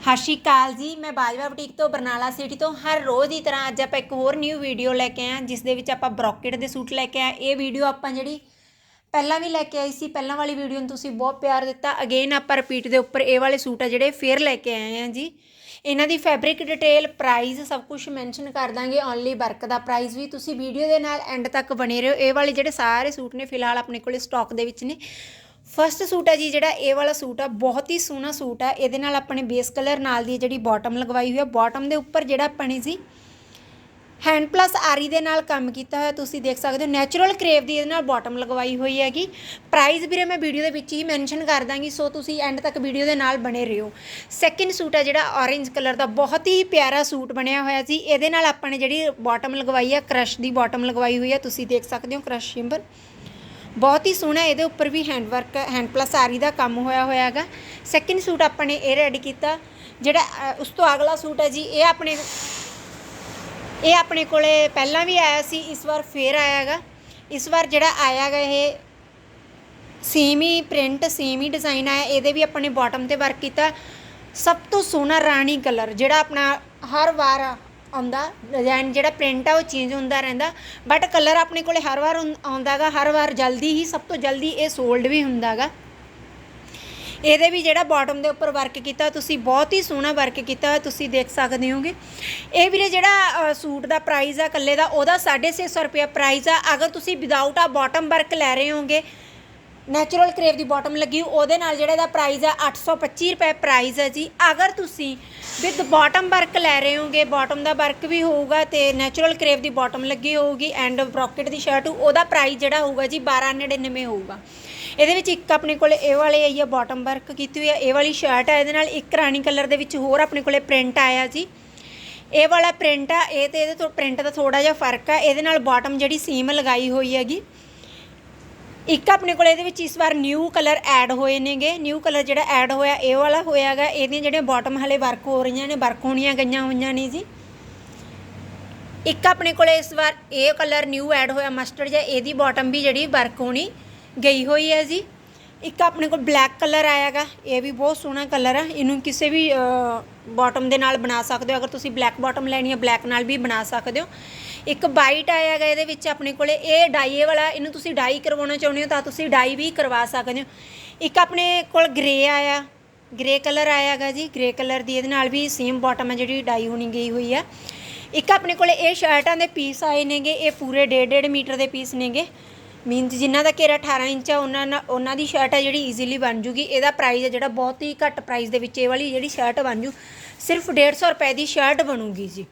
ਸਤਿ ਸ਼੍ਰੀ ਅਕਾਲ ਜੀ, ਮੈਂ ਬਾਜਵਾ ਬੁਟੀਕ ਤੋਂ ਬਰਨਾਲਾ ਸਿਟੀ ਤੋਂ। ਹਰ ਰੋਜ਼ ਦੀ ਤਰ੍ਹਾਂ ਅੱਜ ਆਪਾਂ ਇੱਕ ਹੋਰ ਨਿਊ ਵੀਡੀਓ ਲੈ ਕੇ ਆਏ ਹਾਂ, ਜਿਸ ਦੇ ਵਿੱਚ ਆਪਾਂ ਬ੍ਰੋਕੇਟ ਦੇ ਸੂਟ ਲੈ ਕੇ ਆਏ। ਇਹ ਵੀਡੀਓ ਆਪਾਂ ਜਿਹੜੀ ਪਹਿਲਾਂ ਵੀ ਲੈ ਕੇ ਆਈ ਸੀ, ਪਹਿਲਾਂ ਵਾਲੀ ਵੀਡੀਓ ਨੂੰ ਤੁਸੀਂ ਬਹੁਤ ਪਿਆਰ ਦਿੱਤਾ। ਅਗੇਨ ਆਪਾਂ ਰਿਪੀਟ ਦੇ ਉੱਪਰ ਇਹ ਵਾਲੇ ਸੂਟ ਆ ਜਿਹੜੇ ਫੇਰ ਲੈ ਕੇ ਆਏ ਹਾਂ ਜੀ। ਇਹਨਾਂ ਦੀ ਫੈਬਰਿਕ ਡਿਟੇਲ ਪ੍ਰਾਈਸ ਸਭ ਕੁਝ ਮੈਂਸ਼ਨ ਕਰ ਦਾਂਗੇ। ਓਨਲੀ ਵਰਕ ਦਾ ਪ੍ਰਾਈਸ ਵੀ ਤੁਸੀਂ ਵੀਡੀਓ ਦੇ ਨਾਲ ਐਂਡ ਤੱਕ ਬਣੇ ਰਹੋ। ਇਹ ਵਾਲੇ ਜਿਹੜੇ ਸਾਰੇ ਸੂਟ ਨੇ, ਫਿਲਹਾਲ ਆਪਣੇ ਕੋਲੇ ਸਟਾਕ ਦੇ ਵਿੱਚ ਨੇ। ਫਸਟ ਸੂਟ ਹੈ ਜੀ, ਜਿਹੜਾ ਇਹ ਵਾਲਾ ਸੂਟ ਆ, ਬਹੁਤ ਹੀ ਸੋਹਣਾ ਸੂਟ ਆ। ਇਹਦੇ ਨਾਲ ਆਪਣੇ ਬੇਸ ਕਲਰ ਨਾਲ ਦੀ ਜਿਹੜੀ ਬਾਟਮ ਲਗਵਾਈ ਹੋਈ ਆ। ਬਾਟਮ ਦੇ ਉੱਪਰ ਜਿਹੜਾ ਆਪਣੇ ਸੀ ਹੈਂਡ ਪਲੱਸ ਆਰੀ ਦੇ ਨਾਲ ਕੰਮ ਕੀਤਾ ਹੋਇਆ, ਤੁਸੀਂ ਦੇਖ ਸਕਦੇ ਹੋ। ਨੈਚੁਰਲ ਕਰੇਵ ਦੀ ਇਹਦੇ ਨਾਲ ਬਾਟਮ ਲਗਵਾਈ ਹੋਈ ਹੈਗੀ। ਪ੍ਰਾਈਸ ਵੀਰੇ ਮੈਂ ਵੀਡੀਓ ਦੇ ਵਿੱਚ ਹੀ ਮੈਂਸ਼ਨ ਕਰ ਦਾਂਗੀ ਸੋ ਤੁਸੀਂ ਐਂਡ ਤੱਕ ਵੀਡੀਓ ਦੇ ਨਾਲ ਬਣੇ ਰਹੋ। ਸੈਕਿੰਡ ਸੂਟ ਹੈ ਜਿਹੜਾ ਔਰੇਂਜ ਕਲਰ ਦਾ, ਬਹੁਤ ਹੀ ਪਿਆਰਾ ਸੂਟ ਬਣਿਆ ਹੋਇਆ ਸੀ ਇਹਦੇ ਨਾਲ ਆਪਾਂ ਨੇ ਜਿਹੜੀ ਬਾਟਮ ਲਗਵਾਈ ਆ ਕ੍ਰਸ਼ ਦੀ ਬਾਟਮ ਲਗਵਾਈ ਹੋਈ ਆ। ਤੁਸੀਂ ਦੇਖ ਸਕਦੇ ਹੋ ਕ੍ਰਸ਼ ਸ਼ਿੰਬਰ ਬਹੁਤ ਹੀ ਸੋਹਣਾ ਇਹਦੇ ਉੱਪਰ ਵੀ ਹੈਂਡ ਵਰਕ ਹੈਂਡ ਪਲੱਸ ਆਰੀ ਦਾ ਕੰਮ ਹੋਇਆ ਹੋਇਆ ਹੈਗਾ। ਸੈਕਿੰਡ ਸੂਟ ਆਪਾਂ ਨੇ ਇਹ ਰੈਡੀ ਕੀਤਾ, ਜਿਹੜਾ ਉਸ ਤੋਂ ਅਗਲਾ ਸੂਟ ਹੈ ਜੀ, ਇਹ ਆਪਣੇ ਇਹ ਆਪਣੇ ਕੋਲੇ ਪਹਿਲਾਂ ਵੀ ਆਇਆ ਸੀ, ਇਸ ਵਾਰ ਫੇਰ ਆਇਆ ਹੈਗਾ। ਇਸ ਵਾਰ ਜਿਹੜਾ ਆਇਆ ਹੈਗਾ ਇਹ ਸੇਮ ਹੀ ਪ੍ਰਿੰਟ ਸੇਮ ਹੀ ਡਿਜ਼ਾਈਨ ਆਇਆ, ਇਹਦੇ ਵੀ ਆਪਣੇ ਨੇ ਬਾਟਮ ਤੇ ਵਰਕ ਕੀਤਾ। ਸਭ ਤੋਂ ਸੋਹਣਾ ਰਾਣੀ ਕਲਰ ਜਿਹੜਾ ਆਪਣਾ ਹਰ ਵਾਰ ਆਉਂਦਾ ਡਿਜ਼ਾਈਨ ਜਿਹੜਾ ਪ੍ਰਿੰਟ ਆ ਉਹ ਚੇਂਜ ਹੁੰਦਾ ਰਹਿੰਦਾ। ਬਟ ਕਲਰ ਆਪਣੇ ਕੋਲੇ ਹਰ ਵਾਰ ਆਉਂ- ਆਉਂਦਾਗਾ, ਹਰ ਵਾਰ ਜਲਦੀ ਹੀ, ਸਭ ਤੋਂ ਜਲਦੀ ਇਹ ਸੋਲਡ ਵੀ ਹੁੰਦਾਗਾ। ਇਹਦੇ ਵੀ ਜਿਹੜਾ ਬਾਟਮ ਦੇ ਉੱਪਰ ਵਰਕ ਕੀਤਾ, ਤੁਸੀਂ ਬਹੁਤ ਹੀ ਸੋਹਣਾ ਵਰਕ ਕੀਤਾ, ਤੁਸੀਂ ਦੇਖ ਸਕਦੇ ਹੋਗੇ। ਇਹ ਵੀਰੇ ਜਿਹੜਾ ਸੂਟ ਦਾ ਪ੍ਰਾਈਸ ਆ, ਇਕੱਲੇ ਦਾ, ਉਹਦਾ 650 ਰੁਪਏ ਪ੍ਰਾਈਸ ਆ। ਅਗਰ ਤੁਸੀਂ ਵਿਦਆਊਟ ਆ ਬਾਟਮ ਵਰਕ ਲੈ ਰਹੇ ਹੋਗੇ ਨੈਚੁਰਲ ਕਰੇਵ ਦੀ ਬਾਟਮ ਲੱਗੀ ਉਹਦੇ ਨਾਲ ਜਿਹੜਾ ਇਹਦਾ ਪ੍ਰਾਈਸ ਆ 825 ਰੁਪਏ ਪ੍ਰਾਈਸ ਹੈ ਜੀ। ਅਗਰ ਤੁਸੀਂ ਵਿਦ ਬਾਟਮ ਵਰਕ ਲੈ ਰਹੇ ਹੋਗੇ ਬਾਟਮ ਦਾ ਵਰਕ ਵੀ ਹੋਊਗਾ ਤੇ ਨੈਚੁਰਲ ਕਰੇਵ ਦੀ ਬਾਟਮ ਲੱਗੀ ਹੋਊਗੀ ਐਂਡ ਬ੍ਰੋਕਟ ਦੀ ਸ਼ਰਟ ਉਹਦਾ ਪ੍ਰਾਈਸ ਜਿਹੜਾ ਹੋਊਗਾ ਜੀ 1299 ਹੋਊਗਾ। ਇਹਦੇ ਵਿੱਚ ਇੱਕ ਆਪਣੇ ਕੋਲੇ ਇਹ ਵਾਲੇ ਆਈ ਆ ਬਾਟਮ ਵਰਕ ਕੀਤੀ ਹੋਈ ਆ, ਇਹ ਵਾਲੀ ਸ਼ਰਟ ਆ, ਇਹਦੇ ਨਾਲ ਇੱਕ ਰਾਣੀ ਕਲਰ ਦੇ ਵਿੱਚ ਹੋਰ ਆਪਣੇ ਕੋਲੇ ਪ੍ਰਿੰਟ ਆਇਆ ਜੀ। ਇਹ ਵਾਲਾ ਪ੍ਰਿੰਟ ਆ, ਇਹ ਤੇ ਇਹਦੇ ਤੋਂ ਪ੍ਰਿੰਟ ਦਾ ਥੋੜਾ ਜਿਹਾ ਫ਼ਰਕ ਆ, ਇਹਦੇ ਨਾਲ ਬਾਟਮ ਜਿਹੜੀ ਸੀਮ ਲਗਾਈ ਹੋਈ ਹੈਗੀ। ਇੱਕ ਆਪਣੇ ਕੋਲ ਇਹਦੇ ਵਿੱਚ ਇਸ ਵਾਰ ਨਿਊ ਕਲਰ ਐਡ ਹੋਏ ਨੇਗੇ। ਨਿਊ ਕਲਰ ਜਿਹੜਾ ਐਡ ਹੋਇਆ, ਇਹ ਵਾਲਾ ਹੋਇਆਗਾ ਇਹਦੀਆਂ ਜਿਹੜੀਆਂ ਬਾਟਮ ਹਲੇ ਵਰਕ ਹੋ ਰਹੀਆਂ ਨੇ ਵਰਕ ਹੋਣੀਆਂ ਗਈਆਂ ਹੋਈਆਂ ਨੇ ਜੀ। ਇੱਕ ਆਪਣੇ ਕੋਲ ਇਸ ਵਾਰ ਇਹ ਕਲਰ ਨਿਊ ਐਡ ਹੋਇਆ ਮਸਟਰਡ ਜਾਂ ਇਹਦੀ ਬਾਟਮ ਵੀ ਜਿਹੜੀ ਵਰਕ ਹੋਣੀ ਗਈ ਹੋਈ ਹੈ ਜੀ। ਇੱਕ ਆਪਣੇ ਕੋਲ ਬਲੈਕ ਕਲਰ ਆਇਆਗਾ ਇਹ ਵੀ ਬਹੁਤ ਸੋਹਣਾ ਕਲਰ ਆ। ਇਹਨੂੰ ਕਿਸੇ ਵੀ ਬਾਟਮ ਦੇ ਨਾਲ ਬਣਾ ਸਕਦੇ ਹੋ। ਅਗਰ ਤੁਸੀਂ ਬਲੈਕ ਬਾਟਮ ਲੈਣੀ ਹੈ ਬਲੈਕ ਨਾਲ ਵੀ ਬਣਾ ਸਕਦੇ ਹੋ। ਇੱਕ ਵਾਈਟ ਆਇਆਗਾ ਇਹਦੇ ਵਿੱਚ ਆਪਣੇ ਕੋਲੇ। ਇਹ ਡਾਈਏ ਵਾਲਾ, ਇਹਨੂੰ ਤੁਸੀਂ ਡਾਈ ਕਰਵਾਉਣਾ ਚਾਹੁੰਦੇ ਹੋ ਤਾਂ ਤੁਸੀਂ ਡਾਈ ਵੀ ਕਰਵਾ ਸਕਦੇ ਹੋ। ਇੱਕ ਆਪਣੇ ਕੋਲ ਗ੍ਰੇ ਆਇਆ ਗ੍ਰੇ ਕਲਰ ਆਇਆਗਾ ਜੀ। ਗ੍ਰੇ ਕਲਰ ਦੀ ਇਹਦੇ ਨਾਲ ਵੀ ਸੇਮ ਬਾਟਮ ਹੈ ਜਿਹੜੀ ਡਾਈ ਹੋਣੀ ਗਈ ਹੋਈ ਆ। ਇੱਕ ਆਪਣੇ ਕੋਲੇ ਇਹ ਸ਼ਰਟਾਂ ਦੇ ਪੀਸ ਆਏ ਨੇਗੇ, ਇਹ ਪੂਰੇ 1.5 ਮੀਟਰ ਦੇ ਪੀਸ ਨੇਗੇ। ਮੀਨਸ ਜਿਨ੍ਹਾਂ ਦਾ ਘੇਰਾ 18 ਇੰਚ ਆ, ਉਹਨਾਂ ਨਾਲ ਉਹਨਾਂ ਦੀ ਸ਼ਰਟ ਹੈ ਜਿਹੜੀ ਈਜ਼ੀਲੀ ਬਣ ਜੂਗੀ। ਇਹਦਾ ਪ੍ਰਾਈਸ ਹੈ ਜਿਹੜਾ ਬਹੁਤ ਹੀ ਘੱਟ ਪ੍ਰਾਈਸ ਦੇ ਵਿੱਚ ਇਹ ਵਾਲੀ ਜਿਹੜੀ ਸ਼ਰਟ ਬਣ ਜੂ, ਸਿਰਫ 150 ਰੁਪਏ ਦੀ ਸ਼ਰਟ ਬਣੂਗੀ ਜੀ।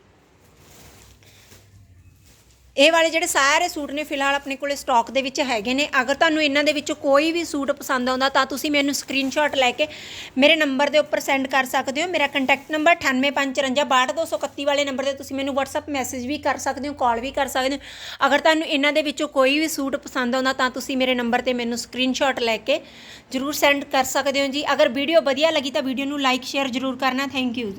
ਇਹ ਵਾਲੇ ਜਿਹੜੇ ਸਾਰੇ ਸੂਟ ਨੇ ਫਿਲਹਾਲ ਆਪਣੇ ਕੋਲੇ ਸਟਾਕ ਦੇ ਵਿੱਚ ਹੈਗੇ ਨੇ। ਅਗਰ ਤੁਹਾਨੂੰ ਇਹਨਾਂ ਦੇ ਵਿੱਚੋਂ ਕੋਈ ਵੀ ਸੂਟ ਪਸੰਦ ਆਉਂਦਾ ਤਾਂ ਤੁਸੀਂ ਮੈਨੂੰ ਸਕਰੀਨਸ਼ਾਟ ਲੈ ਕੇ ਮੇਰੇ ਨੰਬਰ ਦੇ ਉੱਪਰ ਸੈਂਡ ਕਰ ਸਕਦੇ ਹੋ। ਮੇਰਾ ਕੰਟੈਕਟ ਨੰਬਰ 9854562231 ਵਾਲੇ ਨੰਬਰ ਤੇ ਤੁਸੀਂ ਮੈਨੂੰ WhatsApp ਮੈਸੇਜ ਵੀ ਕਰ ਸਕਦੇ ਹੋ ਕਾਲ ਵੀ ਕਰ ਸਕਦੇ ਹੋ। ਅਗਰ ਤੁਹਾਨੂੰ ਇਹਨਾਂ ਦੇ ਵਿੱਚੋਂ ਕੋਈ ਵੀ ਸੂਟ ਪਸੰਦ ਆਉਂਦਾ ਤਾਂ ਤੁਸੀਂ ਮੇਰੇ ਨੰਬਰ ਤੇ ਮੈਨੂੰ ਸਕਰੀਨਸ਼ਾਟ ਲੈ ਕੇ ਜਰੂਰ ਸੈਂਡ ਕਰ ਸਕਦੇ ਹੋ ਜੀ। ਅਗਰ ਵੀਡੀਓ ਵਧੀਆ ਲੱਗੀ ਤਾਂ ਵੀਡੀਓ ਨੂੰ ਲਾਈਕ ਸ਼ੇਅਰ ਜਰੂਰ ਕਰਨਾ। ਥੈਂਕ ਯੂ ਜੀ।